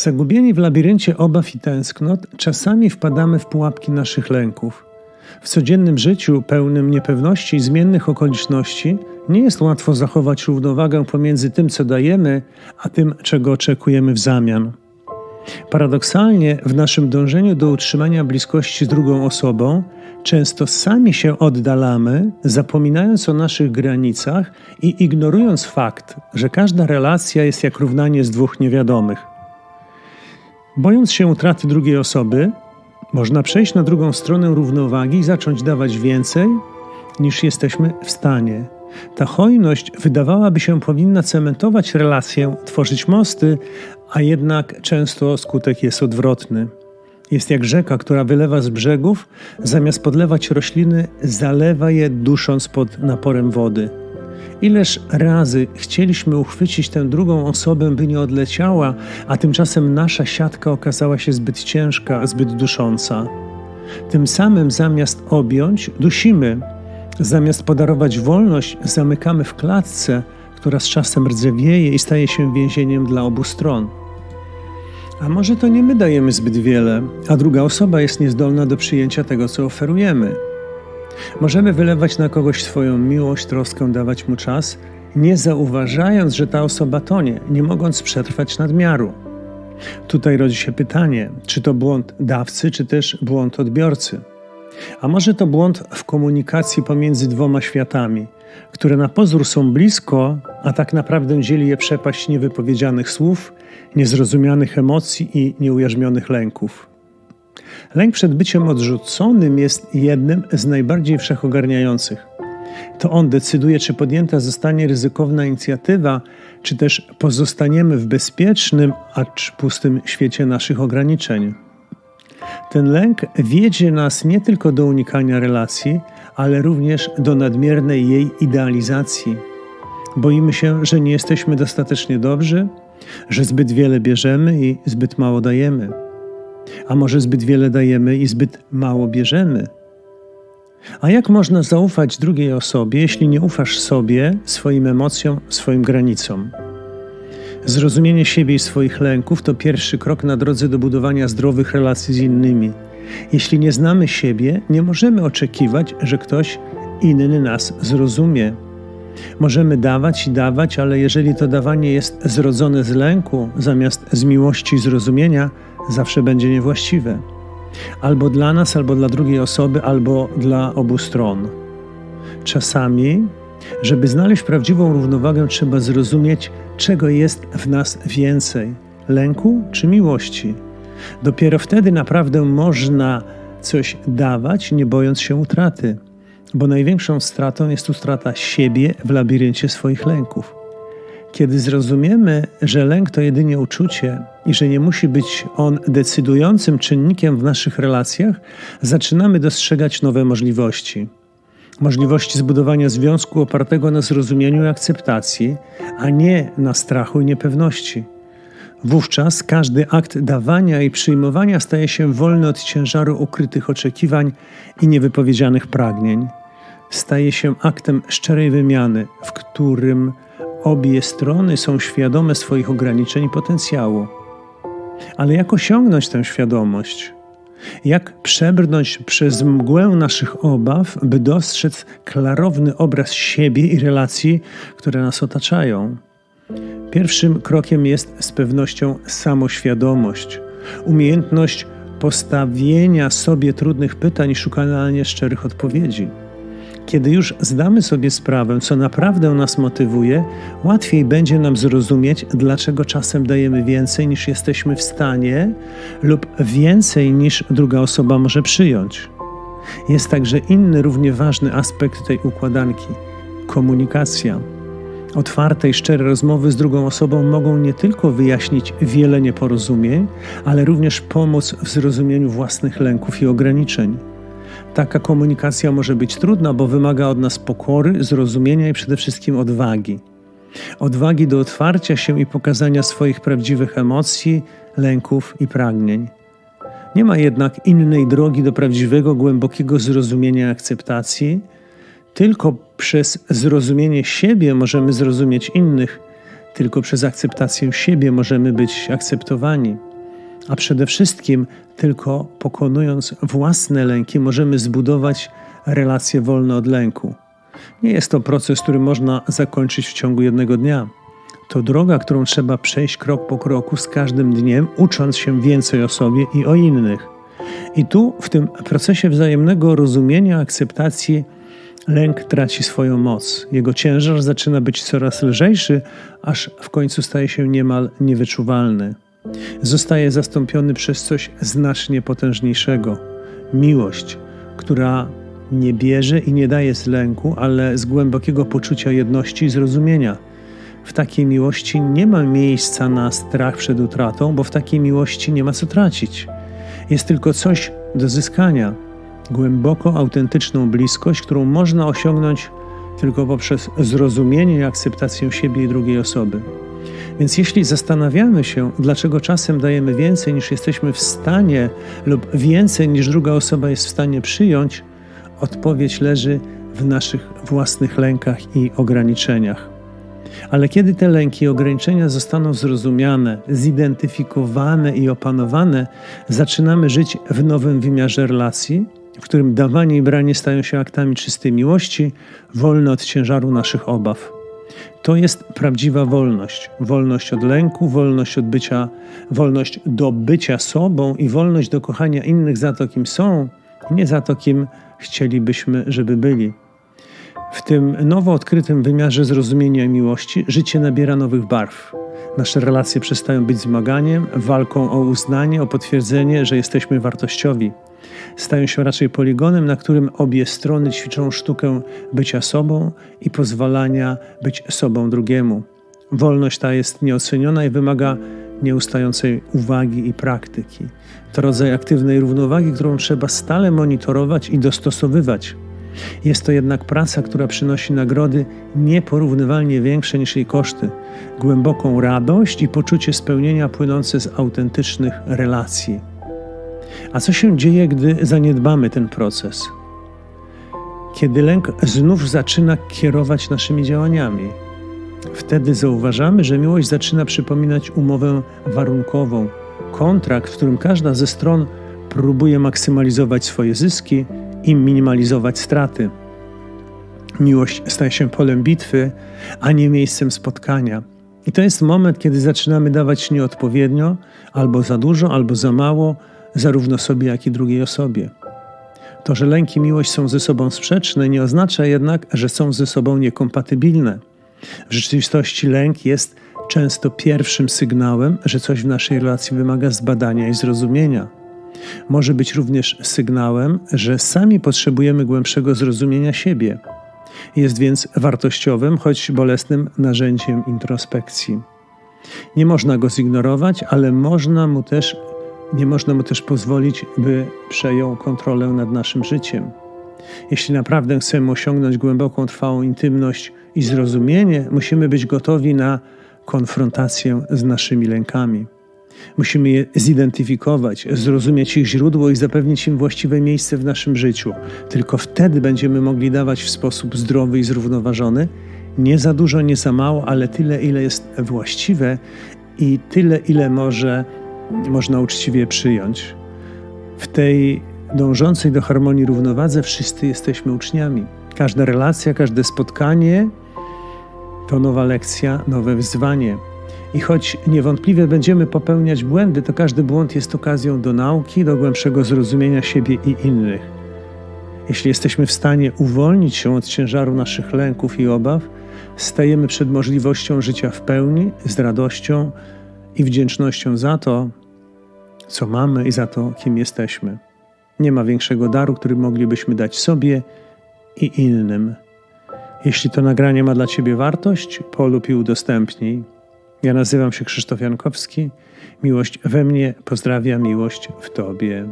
Zagubieni w labiryncie obaw i tęsknot, czasami wpadamy w pułapki naszych lęków. W codziennym życiu, pełnym niepewności i zmiennych okoliczności, nie jest łatwo zachować równowagę pomiędzy tym, co dajemy, a tym, czego oczekujemy w zamian. Paradoksalnie, w naszym dążeniu do utrzymania bliskości z drugą osobą, często sami się oddalamy, zapominając o naszych granicach i ignorując fakt, że każda relacja jest jak równanie z dwóch niewiadomych. Bojąc się utraty drugiej osoby, można przejść na drugą stronę równowagi i zacząć dawać więcej, niż jesteśmy w stanie. Ta hojność wydawałaby się powinna cementować relację, tworzyć mosty, a jednak często skutek jest odwrotny. Jest jak rzeka, która wylewa z brzegów, zamiast podlewać rośliny, zalewa je, dusząc pod naporem wody. Ileż razy chcieliśmy uchwycić tę drugą osobę, by nie odleciała, a tymczasem nasza siatka okazała się zbyt ciężka, zbyt dusząca. Tym samym zamiast objąć, dusimy. Zamiast podarować wolność, zamykamy w klatce, która z czasem rdzewieje i staje się więzieniem dla obu stron. A może to nie my dajemy zbyt wiele, a druga osoba jest niezdolna do przyjęcia tego, co oferujemy. Możemy wylewać na kogoś swoją miłość, troskę, dawać mu czas, nie zauważając, że ta osoba tonie, nie mogąc przetrwać nadmiaru. Tutaj rodzi się pytanie, czy to błąd dawcy, czy też błąd odbiorcy. A może to błąd w komunikacji pomiędzy dwoma światami, które na pozór są blisko, a tak naprawdę dzieli je przepaść niewypowiedzianych słów, niezrozumianych emocji i nieujarzmionych lęków. Lęk przed byciem odrzuconym jest jednym z najbardziej wszechogarniających. To on decyduje, czy podjęta zostanie ryzykowna inicjatywa, czy też pozostaniemy w bezpiecznym, acz pustym świecie naszych ograniczeń. Ten lęk wiedzie nas nie tylko do unikania relacji, ale również do nadmiernej jej idealizacji. Boimy się, że nie jesteśmy dostatecznie dobrzy, że zbyt wiele bierzemy i zbyt mało dajemy. A może zbyt wiele dajemy i zbyt mało bierzemy? A jak można zaufać drugiej osobie, jeśli nie ufasz sobie, swoim emocjom, swoim granicom? Zrozumienie siebie i swoich lęków to pierwszy krok na drodze do budowania zdrowych relacji z innymi. Jeśli nie znamy siebie, nie możemy oczekiwać, że ktoś inny nas zrozumie. Możemy dawać i dawać, ale jeżeli to dawanie jest zrodzone z lęku zamiast z miłości i zrozumienia, zawsze będzie niewłaściwe. Albo dla nas, albo dla drugiej osoby, albo dla obu stron. Czasami, żeby znaleźć prawdziwą równowagę, trzeba zrozumieć, czego jest w nas więcej lęku czy miłości. Dopiero wtedy naprawdę można coś dawać, nie bojąc się utraty, bo największą stratą jest utrata siebie w labiryncie swoich lęków. Kiedy zrozumiemy, że lęk to jedynie uczucie i że nie musi być on decydującym czynnikiem w naszych relacjach, zaczynamy dostrzegać nowe możliwości. Możliwości zbudowania związku opartego na zrozumieniu i akceptacji, a nie na strachu i niepewności. Wówczas każdy akt dawania i przyjmowania staje się wolny od ciężaru ukrytych oczekiwań i niewypowiedzianych pragnień. Staje się aktem szczerej wymiany, w którym Obie strony są świadome swoich ograniczeń i potencjału. Ale jak osiągnąć tę świadomość? Jak przebrnąć przez mgłę naszych obaw, by dostrzec klarowny obraz siebie i relacji, które nas otaczają? Pierwszym krokiem jest z pewnością samoświadomość, umiejętność postawienia sobie trudnych pytań i szukania szczerych odpowiedzi. Kiedy już zdamy sobie sprawę, co naprawdę nas motywuje, łatwiej będzie nam zrozumieć, dlaczego czasem dajemy więcej niż jesteśmy w stanie lub więcej niż druga osoba może przyjąć. Jest także inny, równie ważny aspekt tej układanki komunikacja. Otwarte i szczere rozmowy z drugą osobą mogą nie tylko wyjaśnić wiele nieporozumień, ale również pomóc w zrozumieniu własnych lęków i ograniczeń. Taka komunikacja może być trudna, bo wymaga od nas pokory, zrozumienia i przede wszystkim odwagi. Odwagi do otwarcia się i pokazania swoich prawdziwych emocji, lęków i pragnień. Nie ma jednak innej drogi do prawdziwego, głębokiego zrozumienia i akceptacji. Tylko przez zrozumienie siebie możemy zrozumieć innych, tylko przez akceptację siebie możemy być akceptowani. A przede wszystkim tylko pokonując własne lęki, możemy zbudować relacje wolne od lęku. Nie jest to proces, który można zakończyć w ciągu jednego dnia. To droga, którą trzeba przejść krok po kroku z każdym dniem, ucząc się więcej o sobie i o innych. I tu, w tym procesie wzajemnego rozumienia, akceptacji, lęk traci swoją moc. Jego ciężar zaczyna być coraz lżejszy, aż w końcu staje się niemal niewyczuwalny. Zostaje zastąpiony przez coś znacznie potężniejszego miłość, która nie bierze i nie daje z lęku, ale z głębokiego poczucia jedności i zrozumienia. W takiej miłości nie ma miejsca na strach przed utratą, bo w takiej miłości nie ma co tracić. Jest tylko coś do zyskania głęboko autentyczną bliskość, którą można osiągnąć tylko poprzez zrozumienie i akceptację siebie i drugiej osoby. Więc jeśli zastanawiamy się, dlaczego czasem dajemy więcej niż jesteśmy w stanie, lub więcej niż druga osoba jest w stanie przyjąć, odpowiedź leży w naszych własnych lękach i ograniczeniach. Ale kiedy te lęki i ograniczenia zostaną zrozumiane, zidentyfikowane i opanowane, zaczynamy żyć w nowym wymiarze relacji, w którym dawanie i branie stają się aktami czystej miłości, wolne od ciężaru naszych obaw. To jest prawdziwa wolność. Wolność od lęku, wolność od bycia, wolność do bycia sobą i wolność do kochania innych za to, kim są, nie za to, kim chcielibyśmy, żeby byli. W tym nowo odkrytym wymiarze zrozumienia miłości życie nabiera nowych barw. Nasze relacje przestają być zmaganiem, walką o uznanie, o potwierdzenie, że jesteśmy wartościowi. Stają się raczej poligonem, na którym obie strony ćwiczą sztukę bycia sobą i pozwalania być sobą drugiemu. Wolność ta jest nieoceniona i wymaga nieustającej uwagi i praktyki. To rodzaj aktywnej równowagi, którą trzeba stale monitorować i dostosowywać. Jest to jednak praca, która przynosi nagrody nieporównywalnie większe niż jej koszty, głęboką radość i poczucie spełnienia płynące z autentycznych relacji. A co się dzieje, gdy zaniedbamy ten proces? Kiedy lęk znów zaczyna kierować naszymi działaniami, wtedy zauważamy, że miłość zaczyna przypominać umowę warunkową, kontrakt, w którym każda ze stron próbuje maksymalizować swoje zyski i minimalizować straty. Miłość staje się polem bitwy, a nie miejscem spotkania. I to jest moment, kiedy zaczynamy dawać nieodpowiednio, albo za dużo, albo za mało, zarówno sobie, jak i drugiej osobie. To, że lęk i miłość są ze sobą sprzeczne, nie oznacza jednak, że są ze sobą niekompatybilne. W rzeczywistości lęk jest często pierwszym sygnałem, że coś w naszej relacji wymaga zbadania i zrozumienia. Może być również sygnałem, że sami potrzebujemy głębszego zrozumienia siebie. Jest więc wartościowym, choć bolesnym narzędziem introspekcji. Nie można go zignorować, ale można mu też nie można mu też pozwolić, by przejął kontrolę nad naszym życiem. Jeśli naprawdę chcemy osiągnąć głęboką, trwałą intymność i zrozumienie, musimy być gotowi na konfrontację z naszymi lękami. Musimy je zidentyfikować, zrozumieć ich źródło i zapewnić im właściwe miejsce w naszym życiu. Tylko wtedy będziemy mogli dawać w sposób zdrowy i zrównoważony, nie za dużo, nie za mało, ale tyle, ile jest właściwe i tyle, ile może można uczciwie przyjąć. W tej dążącej do harmonii równowadze wszyscy jesteśmy uczniami. Każda relacja, każde spotkanie to nowa lekcja, nowe wyzwanie. I choć niewątpliwie będziemy popełniać błędy, to każdy błąd jest okazją do nauki, do głębszego zrozumienia siebie i innych. Jeśli jesteśmy w stanie uwolnić się od ciężaru naszych lęków i obaw, stajemy przed możliwością życia w pełni, z radością i wdzięcznością za to, co mamy i za to, kim jesteśmy. Nie ma większego daru, który moglibyśmy dać sobie i innym. Jeśli to nagranie ma dla Ciebie wartość, polub i udostępnij. Ja nazywam się Krzysztof Jankowski. Miłość we mnie pozdrawia miłość w Tobie.